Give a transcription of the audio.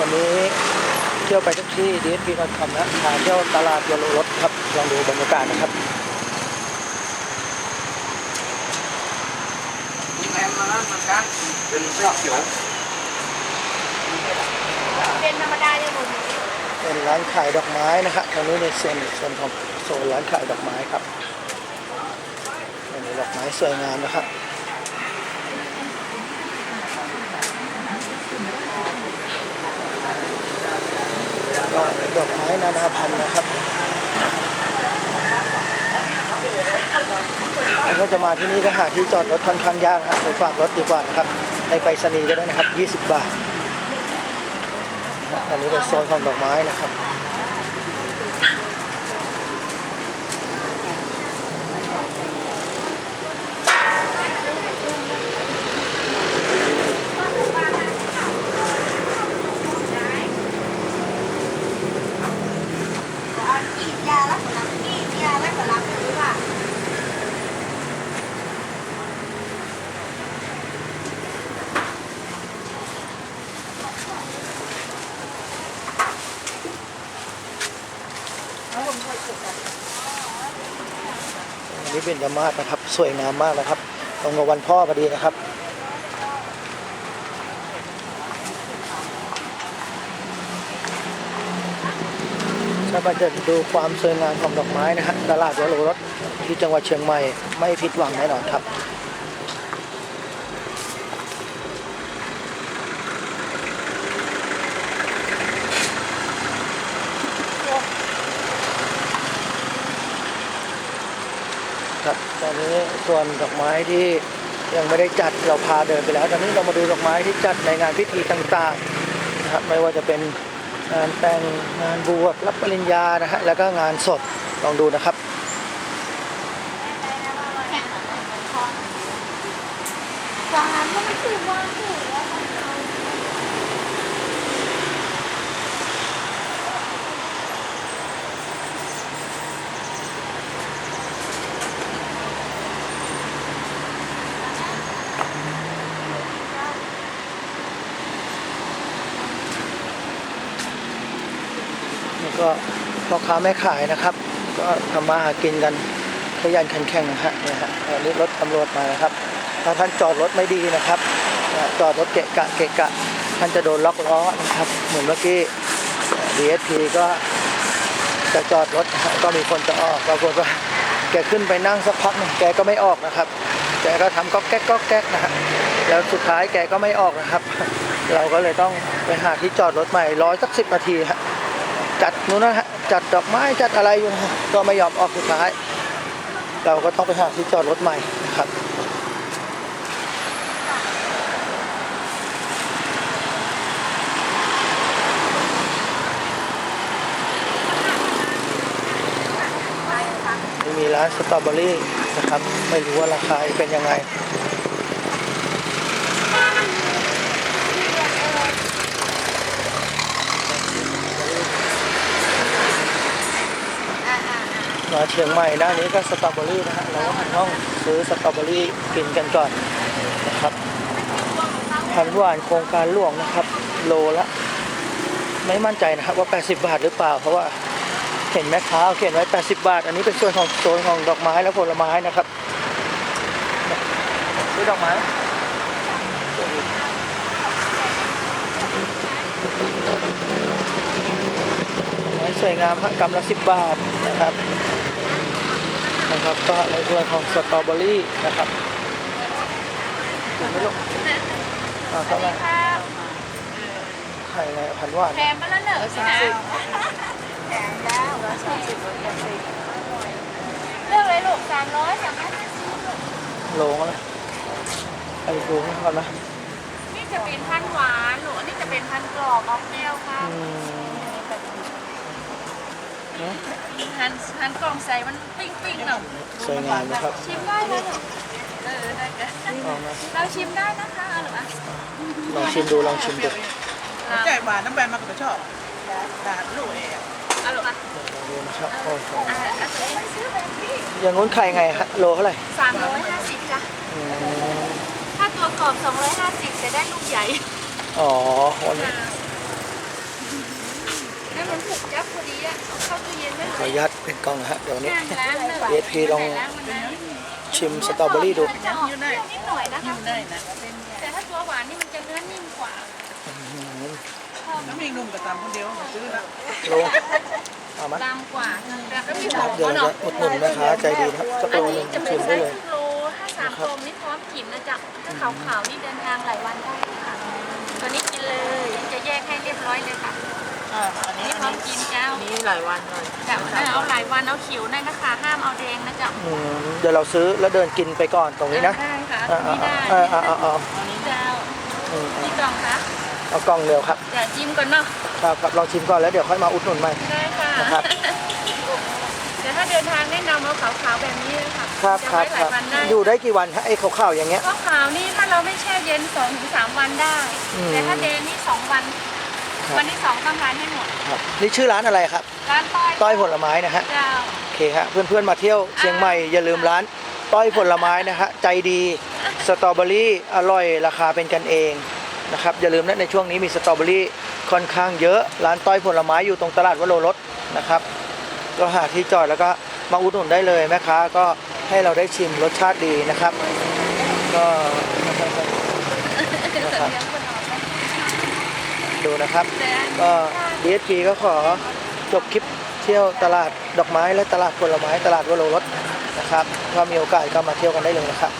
วันนี้เที่ยวไปทุกที่ดีเอสพีนคำนะพาเที่ยวตลาดยโลรถครับลองดูบรรยากาศนะครับแพงมาแล้วเหมือนกันเป็นเสื้อเขียวเป็นธรรมดาเลยหมดเป็นร้านขายดอกไม้นะครับตรงนี้ในโซนโซนของโซนร้านขายดอกไม้ครับอันนี้ดอกไม้สวยงามนะครับก็ดอกไม้ นานาพันธุ์นะครับแล้วก็จะมาที่นี่ก็หาที่จอดรถค่อนข้างยากครับไปฝากรถดีกว่านะครับในไปรษณีย์ก็ได้นะครับ 20 บาทอันนี้เป็นโซนของดอกไม้นะครับ ยาลักษณะนี้ยาลักษณะนี้ว่า อันนี้เป็นยามาศนะครับ สวยงามมากนะครับ ตรงกับวันพ่อพอดีนะครับถ้ามาจะดูความสวยงามของดอกไม้นะฮะตลาดวโรรสที่จังหวัดเชียงใหม่ไม่ผิดหวังแน่นอนครับตอนนี้ ส่วนดอกไม้ที่ยังไม่ได้จัดเราพาเดินไปแล้ว ตอนนี้เรามาดูดอกไม้ที่จัดในงานพิธีต่างๆนะครับไม่ว่าจะเป็นงานแต่งงานบวชรับปริญญานะฮะแล้วก็งานสดลองดูนะครับตอนนั้นก็ไม่คือว่าคือ ก็พ่อค้าแม่ขายนะครับ ก็ทำมาหากินกันขยันขันแข่งนะฮะเนี่ยฮะอันนี้รถตำรวจมานะครับ ถ้าท่านจอดรถไม่ดีนะครับ จอดรถเกะกะเกะกะ ท่านจะโดนล็อกล้อนะครับ เหมือนเมื่อกี้ DSP ก็จะจอดรถก็มีคนจะออกปรากฏว่าแกขึ้นไปนั่งสักพักหนึ่งแกก็ไม่ออกนะครับแกก็ทำก็แก๊กก็แก๊กนะฮะแล้วสุดท้ายแกก็ไม่ออกนะครับ เราก็เลยต้องไปหาที่จอดรถใหม่ร้อยสักสิบนาทีฮะ จัดนู้นนะฮะจัดดอกไม้จัดอะไรอยู่นะก็ไม่ยอมออกสุดท้าย เราก็ต้องไปหาที่จอดรถใหม่นะครับมีร้านสตรอเบอรี่นะครับ ไม่รู้ว่าราคาเป็นยังไง มาเชียงใหม่ด้านนี้ก็สตรอเบอรี่นะฮะเราก็ต้องซื้อสตรอเบอรี่กินกันก่อนนะครับพันหวานโครงการหลวงนะครับ โลละ ไม่มั่นใจนะครับว่า 80 บาทหรือเปล่า เพราะว่าเห็นแม่ค้าเขียนไว้ 80 บาท อันนี้เป็นส่วนของโซนของดอกไม้และผลไม้นะครับซื้อดอกไม้สวยงามฮะกำละ 10 บาทนะครับ นะครับ ก็ในส่วนของสตรอเบอรี่นะครับถูกไหมลูกอ่าเข้ามาไข่ในพันธุ์หวานแพงมาแล้วเหรอสินะแพงแล้วร้อยสามสิบเลือกเลยลูกสามร้อยสามร้อยห้าสิบโลงแล้วไอ้ดูให้ก่อนนะนี่จะเป็นพันหวานหนูอันนี้จะเป็นพันกรอบออกแนวค่ะอืม เนอะพันพันกล่องใส่มันปิ้งปิ้งๆหน่อยสวยงามนะครับ ชิมได้เลยลูกเออได้จ้ะเอามาเราชิมได้นะคะเอาหรือเปล่าลองชิมดูลองชิมดูใจหวานน้ำแบนมากกว่าชอบแต่ลูกเองเอาหรือเปล่าลองดูนะครับโอ้โหอ่าเอาตัวเองซื้อแบบนี้อย่างนู้นไข่ไงฮะโลเท่าไหร่สามร้อยห้าสิบจ้ะอืมถ้าตัวกรอบสองร้อยห้าสิบจะได้ลูกใหญ่ อ๋อวันนี้เย็นไม่ขอ อนุญาตเป็นกล้องนะฮะเดี๋ยวนี้ล้างล้างเลย DSP ลองชิมสตรอเบอรี่ดูจะออกเปรี้ยวนิดหน่อยนะคะได้นะแต่ถ้าตัวหวานนี่มันจะเนื้อนิ่มกว่าน้ำมีนุ่มกับตามคนเดียวซื้อละลงเอามาดำกว่าแต่ก็มีหคอรับมเดี๋ยวเนาะจะอุดหนุนแม่ค้าใจดีนะครับสักอัโลนหนึนี้งจะเป็ชินมไซได้ส์เลยครึ่งโลถ้าสามกลมนี่พร้อมกินนะจ๊ะถ้าขาวๆนี่เดินทางหลายวันได้ค่ะ อ่าอันนี้นี่พร้อมกินเจ้านี้หลายวันเลยแต่เอาหลายวันเอาขิวได้นะคะ ห้ามเอาแดงนะจ๊ะอืมเดี๋ยวเราซื้อแล้วเดินกินไปก่อนตรงนี้นะได้ค่ะอ่านี่ได้อ่าอ่าอ่าอ่าอันนี้เจ้าอืมนี่กล่องคะเอากล้องเร็วครับเดี๋ยวจิ้มก่อนเนาะครับครับลองชิมก่อนแล้วเดี๋ยวค่อยมาอุดหนุนใหม่ ได้ค่ะนะครับแต่ถ้าเดินทางแนะนำเอาขาวๆแบบนี้เลยค่ะครับครับจะคไว้หรัลาบยวันได้ อยู่ได้กี่วันฮะไอ้ขาวๆอย่างเงี้ย ข้าวขาวนี่ถ้าเราไม่แช่เย็น2อถึงสวันได้ อืม แต่ถ้าแดงนี่สองวันครับ วันที่สองต้องทานให้หมดครับนี่ชื่อร้านอะไรครับ ร้านต้อยต้อยผลไม้นะฮะเจ้าโอเคฮะเพื่อนๆมาเที่ยวเชียงใหม่อย่าลืมร้าน ต้อยผลไม้นะฮะใจดีสตรอเบอรี่อร่อยราคาเป็นกันเองนะครับอย่าลืมนะในช่วงนี้มีสตรอเบอรี่ค่อนข้างเยอะ ร้านต้อยผลไม้อยู่ตรงตลาดวโรรสนะครับ ก็หาที่จอดแล้วก็มาอุดหนุนได้เลยแม่ค้าก็ให้เราได้ชิมรสชาติดีนะครับ ก็เดี๋ยวเสร็จเลี้ยงคนออกนะ ดูนะครับแต่อันก็นี้ DSP ก็ขอจบคลิปเที่ยวตลาดดอกไม้และตลาดผลไม้ตลาดวโรรสนะครับถ้ามีโอกาสก็มาเที่ยวกันได้เลยนะครับ